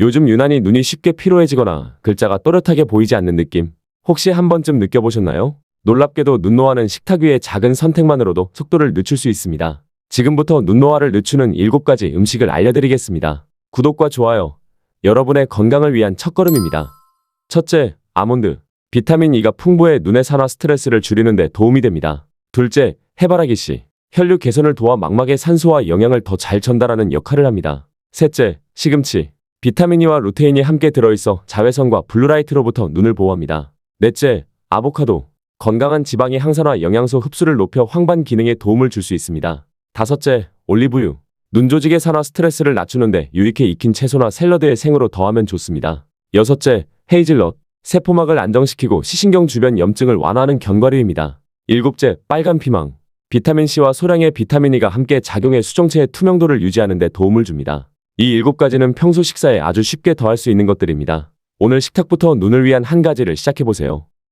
요즘 유난히 눈이 쉽게 피로해지거나 글자가 또렷하게 보이지 않는 느낌. 혹시 한 번쯤 느껴보셨나요? 놀랍게도 눈노화는 식탁 위의 작은 선택만으로도 속도를 늦출 수 있습니다. 지금부터 눈노화를 늦추는 7가지 음식을 알려드리겠습니다. 구독과 좋아요. 여러분의 건강을 위한 첫걸음입니다. 첫째, 아몬드. 비타민 E가 풍부해 눈의 산화 스트레스를 줄이는 데 도움이 됩니다. 둘째, 해바라기 씨. 혈류 개선을 도와 망막의 산소와 영양을 더 잘 전달하는 역할을 합니다. 셋째, 시금치. 비타민 E와 루테인이 함께 들어있어 자외선과 블루라이트로부터 눈을 보호합니다. 넷째, 아보카도. 건강한 지방의 항산화 영양소 흡수를 높여 황반 기능에 도움을 줄 수 있습니다. 다섯째, 올리브유. 눈 조직의 산화 스트레스를 낮추는데 유익해 익힌 채소나 샐러드에 생으로 더하면 좋습니다. 여섯째, 헤이즐넛. 세포막을 안정시키고 시신경 주변 염증을 완화하는 견과류입니다. 일곱째, 빨간 피망. 비타민C와 소량의 비타민 E가 함께 작용해 수정체의 투명도를 유지하는 데 도움을 줍니다. 이 일곱 가지는 평소 식사에 아주 쉽게 더할 수 있는 것들입니다. 오늘 식탁부터 눈을 위한 한 가지를 시작해보세요.